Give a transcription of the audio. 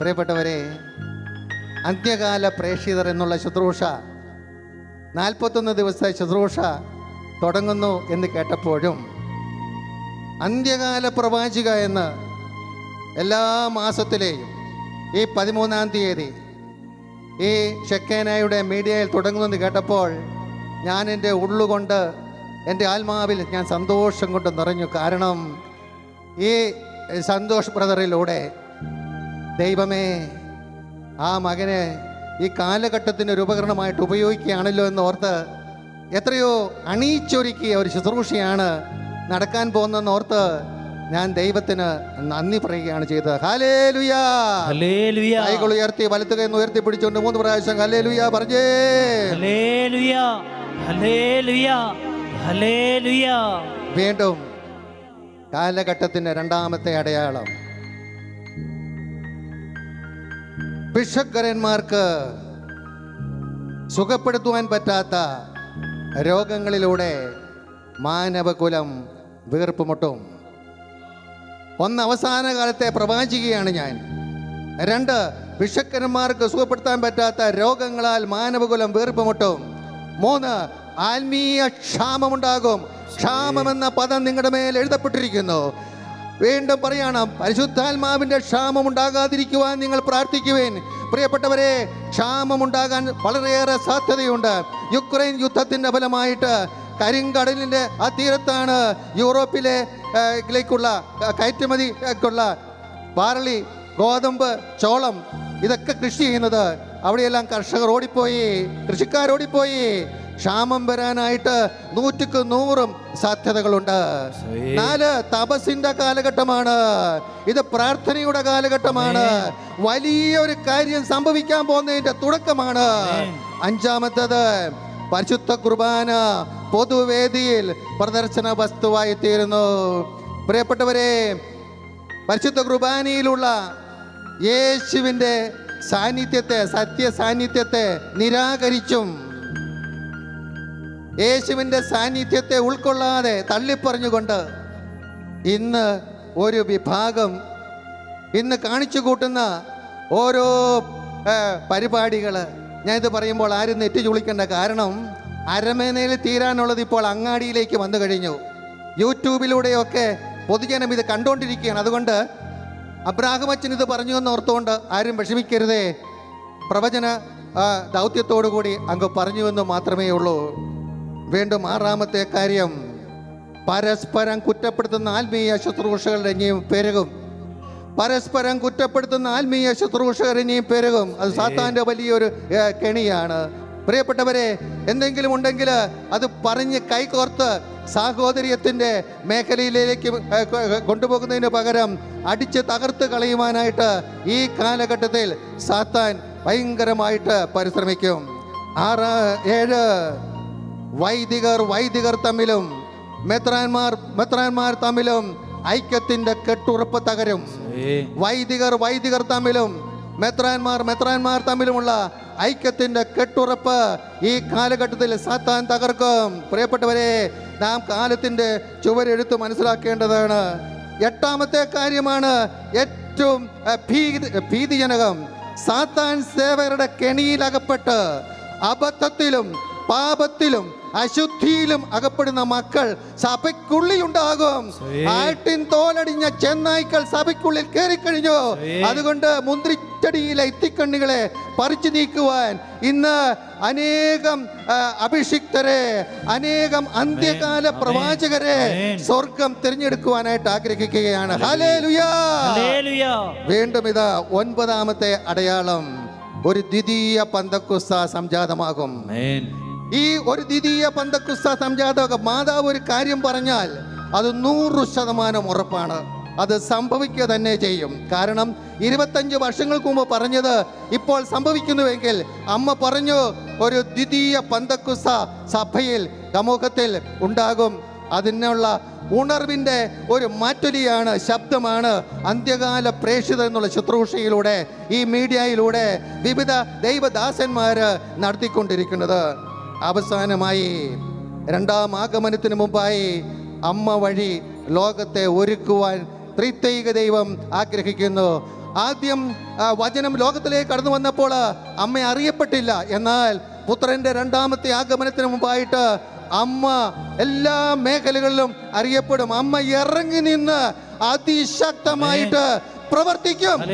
പ്രിയപ്പെട്ടവരെ അന്ത്യകാല പ്രേക്ഷിതർ എന്നുള്ള ശുശ്രൂഷ നാൽപ്പത്തൊന്ന് ദിവസത്തെ ശുശ്രൂഷ തുടങ്ങുന്നു എന്ന് കേട്ടപ്പോഴും അന്ത്യകാല പ്രവാചിക എന്ന് എല്ലാ മാസത്തിലെയും ഈ പതിമൂന്നാം തീയതി ഈ ഷെക്കേനായുടെ മീഡിയയിൽ തുടങ്ങുമെന്ന് കേട്ടപ്പോൾ ഞാൻ എന്റെ ഉള്ളുകൊണ്ട് എന്റെ ആത്മാവിൽ ഞാൻ സന്തോഷം കൊണ്ട് നിറഞ്ഞു. കാരണം ഈ സന്തോഷ് ബ്രദറിലൂടെ ദൈവമേ ആ മകനെ ഈ കാലഘട്ടത്തിന് ഒരു ഉപകരണമായിട്ട് ഉപയോഗിക്കുകയാണല്ലോ എന്ന് ഓർത്ത് എത്രയോ അണിയിച്ചൊരുക്കിയ ഒരു ശുശ്രൂഷയാണ് നടക്കാൻ പോകുന്നതെന്ന് ഓർത്ത് ഞാൻ ദൈവത്തിന് നന്ദി പറയുകയാണ് ചെയ്തത്. ഹലേ ലുയാ കൈകൾ ഉയർത്തി വലത്തു കൈ ഉയർത്തി പിടിച്ചുകൊണ്ട് മൂന്ന് പ്രാവശ്യം ഹലേ ലുയാ പറഞ്ഞേ വീണ്ടും കാലഘട്ടത്തിന്റെ രണ്ടാമത്തെ അടയാളം. ഭിഷക്കരന്മാർക്ക് സുഖപ്പെടുത്തുവാൻ പറ്റാത്ത രോഗങ്ങളിലൂടെ മാനവകുലം വീർപ്പുമുട്ടും. ഒന്ന് അവസാന കാലത്തെ പ്രവാചികയാണ് ഞാൻ. രണ്ട് ഭിഷക്കന്മാർക്ക് സുഖപ്പെടുത്താൻ പറ്റാത്ത രോഗങ്ങളാൽ മാനവകുലം വീർപ്പുമുട്ടും. മൂന്ന് ആത്മീയ ക്ഷാമമുണ്ടാകും. ക്ഷാമമെന്ന പദം നിങ്ങളുടെ മേൽ എഴുതപ്പെട്ടിരിക്കുന്നു. വീണ്ടും പറയണം പരിശുദ്ധാത്മാവിന്റെ ക്ഷാമം ഉണ്ടാകാതിരിക്കുവാൻ നിങ്ങൾ പ്രാർത്ഥിക്കുവേൻ. പ്രിയപ്പെട്ടവരെ ക്ഷാമമുണ്ടാകാൻ വളരെയേറെ സാധ്യതയുണ്ട്. യുക്രൈൻ യുദ്ധത്തിന്റെ ഫലമായിട്ട് കരിങ്കടലിന്റെ ആ തീരത്താണ് യൂറോപ്പിലെ ലേക്കുള്ള കയറ്റുമതിക്കുള്ള ബാർലി ഗോതമ്പ് ചോളം ഇതൊക്കെ കൃഷി ചെയ്യുന്നത്. അവിടെയെല്ലാം കർഷകർ ഓടിപ്പോയി കൃഷിക്കാർ ഓടിപ്പോയി ക്ഷാമം വരാനായിട്ട് നൂറ്റിക്ക് നൂറും സാധ്യതകളുണ്ട്. നാല് തപസിന്റെ കാലഘട്ടമാണ്. ഇത് പ്രാർത്ഥനയുടെ കാലഘട്ടമാണ്. വലിയ ഒരു കാര്യം സംഭവിക്കാൻ പോകുന്നതിന്റെ തുടക്കമാണ്. അഞ്ചാമത്തത് പരിശുദ്ധ കുർബാന പൊതുവേദിയിൽ പ്രദർശന വസ്തുവായി തീരുന്നു. പ്രിയപ്പെട്ടവരെ പരിശുദ്ധ കുർബാനയിലുള്ള യേശുവിന്റെ സാന്നിധ്യത്തെ സത്യ സാന്നിധ്യത്തെ നിരാകരിച്ചും യേശുവിന്റെ സാന്നിധ്യത്തെ ഉൾക്കൊള്ളാതെ തള്ളിപ്പറഞ്ഞുകൊണ്ട് ഇന്ന് ഒരു വിഭാഗം ഇന്ന് കാണിച്ചു കൂട്ടുന്ന ഓരോ പരിപാടികൾ. ഞാനിത് പറയുമ്പോൾ ആരും നെറ്റി ചുളിക്കേണ്ട കാരണം അരമേനയിൽ തീരാനുള്ളത് ഇപ്പോൾ അങ്ങാടിയിലേക്ക് വന്നു കഴിഞ്ഞു. യൂട്യൂബിലൂടെയൊക്കെ പൊതുജനം ഇത് കണ്ടുകൊണ്ടിരിക്കുകയാണ് അതുകൊണ്ട് അബ്രാഹം അച്ഛൻ ഇത് പറഞ്ഞു എന്ന് ഓർത്തുകൊണ്ട് ആരും വിഷമിക്കരുതേ. പ്രവചന ദൗത്യത്തോടു കൂടി അങ്ങ് പറഞ്ഞുവെന്ന് മാത്രമേ ഉള്ളൂ. വീണ്ടും ആറാമത്തെ കാര്യം പരസ്പരം കുറ്റപ്പെടുത്തുന്ന ആത്മീയ ശുശ്രൂഷകളുടെ ഇനിയും പെരുകും. പരസ്പരം കുറ്റപ്പെടുത്തുന്ന ആത്മീയ ശുശ്രൂഷകർ ഇനിയും പെരുകും. അത് സാത്താന്റെ വലിയൊരു കെണിയാണ്. പ്രിയപ്പെട്ടവരെ എന്തെങ്കിലും ഉണ്ടെങ്കിൽ അത് പറഞ്ഞ് കൈകോർത്ത് സാഹോദര്യത്തിന്റെ മേഖലയിലേക്ക് കൊണ്ടുപോകുന്നതിന് പകരം അടിച്ച് തകർത്ത് കളയുവാനായിട്ട് ഈ കാലഘട്ടത്തിൽ സാത്താൻ ഭയങ്കരമായിട്ട് പരിശ്രമിക്കും. ആറ് ഏഴ് വൈദികർ വൈദികർ തമ്മിലും മെത്രാന്മാർ മെത്രാന്മാർ തമ്മിലും ഐക്യത്തിന്റെ കെട്ടുറപ്പ് തകരും. വൈദികർ വൈദികർ തമ്മിലും മെത്രാന്മാർ മെത്രാന്മാർ തമ്മിലുമുള്ള ഐക്യത്തിന്റെ കെട്ടുറപ്പ് ഈ കാലഘട്ടത്തിൽ സാത്താൻ തകർക്കും. പ്രിയപ്പെട്ടവരെ നാം കാലത്തിന്റെ ചുവരെഴുത്ത് മനസ്സിലാക്കേണ്ടതാണ്. എട്ടാമത്തെ കാര്യമാണ് ഏറ്റവും ഭീതിജനകം. സാത്താൻ സേവകരുടെ കെണിയിലകപ്പെട്ട് അബദ്ധത്തിലും പാപത്തിലും അശുദ്ധിയിലും അകപ്പെടുന്ന മക്കൾ സഭയ്ക്കുള്ളിൽ ഉണ്ടാകും ആട്ടിൻ തോലടിഞ്ഞ ചെന്നായ്ക്കൾ സഭയ്ക്കുള്ളിൽ കയറിക്കഴിഞ്ഞു. അതുകൊണ്ട് മുന്തിരിച്ചടിയിലെ ഇത്തിക്കണ്ണികളെ പറിച്ചു നീക്കുവാൻ ഇന്ന് അനേകം അഭിഷിക്തരെ അനേകം അന്ത്യകാല പ്രവാചകരെ സ്വർഗം തിരഞ്ഞെടുക്കുവാനായിട്ട് ആഗ്രഹിക്കുകയാണ്. വീണ്ടും ഇത് ഒൻപതാമത്തെ അടയാളം. ഒരു ദ്വിതീയ പന്തക്കുസ്ത സംജാതമാകും. ഈ ഒരു ദ്വിതീയ പന്തക്കുസ്ത സംജാതകം മാതാവ് ഒരു കാര്യം പറഞ്ഞാൽ അത് നൂറ് ശതമാനം ഉറപ്പാണ്. അത് സംഭവിക്കുക തന്നെ ചെയ്യും. കാരണം ഇരുപത്തഞ്ച് വർഷങ്ങൾക്ക് മുമ്പ് പറഞ്ഞത് ഇപ്പോൾ സംഭവിക്കുന്നുവെങ്കിൽ അമ്മ പറഞ്ഞു ഒരു ദ്വിതീയ പന്തക്കുസ സഭയിൽ സമൂഹത്തിൽ ഉണ്ടാകും. അതിനുള്ള ഉണർവിന്റെ ഒരു മാറ്റൊലിയാണ് ശബ്ദമാണ് അന്ത്യകാല പ്രേക്ഷിത എന്നുള്ള ശുശ്രൂഷയിലൂടെ ഈ മീഡിയയിലൂടെ വിവിധ ദൈവദാസന്മാർ നടത്തിക്കൊണ്ടിരിക്കുന്നത്. അവസാനമായി രണ്ടാം ആഗമനത്തിന് മുമ്പായി അമ്മ വഴി ലോകത്തെ ഒരുക്കുവാൻ ത്രിത്തൈക ദൈവം ആഗ്രഹിക്കുന്നു. ആദ്യം വചനം ലോകത്തിലേക്ക് കടന്നു വന്നപ്പോൾ അമ്മ അറിയപ്പെട്ടില്ല. എന്നാൽ പുത്രന്റെ രണ്ടാമത്തെ ആഗമനത്തിന് മുമ്പായിട്ട് അമ്മ എല്ലാ മേഖലകളിലും അറിയപ്പെടും. അമ്മ ഇറങ്ങി നിന്ന് അതിശക്തമായിട്ട് പ്രവർത്തിക്കും.